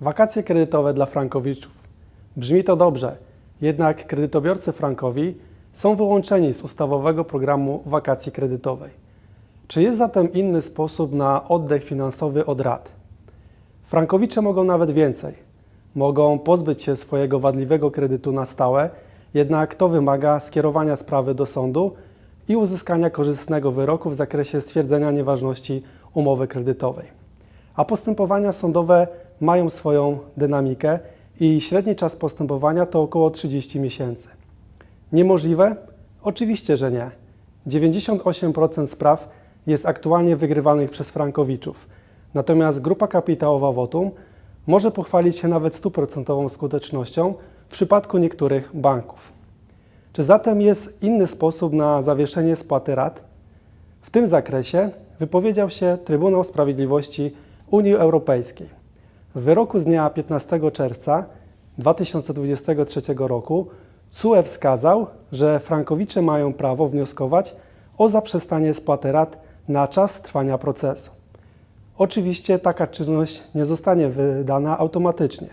Wakacje kredytowe dla frankowiczów. Brzmi to dobrze, jednak kredytobiorcy frankowi są wyłączeni z ustawowego programu wakacji kredytowej. Czy jest zatem inny sposób na oddech finansowy od rat? Frankowicze mogą nawet więcej. Mogą pozbyć się swojego wadliwego kredytu na stałe, jednak to wymaga skierowania sprawy do sądu i uzyskania korzystnego wyroku w zakresie stwierdzenia nieważności umowy kredytowej. A postępowania sądowe mają swoją dynamikę i średni czas postępowania to około 30 miesięcy. Niemożliwe? Oczywiście, że nie. 98% spraw jest aktualnie wygrywanych przez frankowiczów. Natomiast grupa kapitałowa Votum może pochwalić się nawet stuprocentową skutecznością w przypadku niektórych banków. Czy zatem jest inny sposób na zawieszenie spłaty rat? W tym zakresie wypowiedział się Trybunał Sprawiedliwości Unii Europejskiej. W wyroku z dnia 15 czerwca 2023 roku CUE wskazał, że frankowicze mają prawo wnioskować o zaprzestanie spłaty rat na czas trwania procesu. Oczywiście taka czynność nie zostanie wydana automatycznie.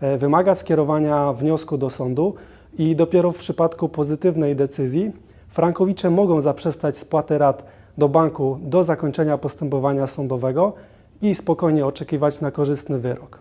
E, Wymaga skierowania wniosku do sądu i dopiero w przypadku pozytywnej decyzji frankowicze mogą zaprzestać spłaty rat do banku do zakończenia postępowania sądowego i spokojnie oczekiwać na korzystny wyrok.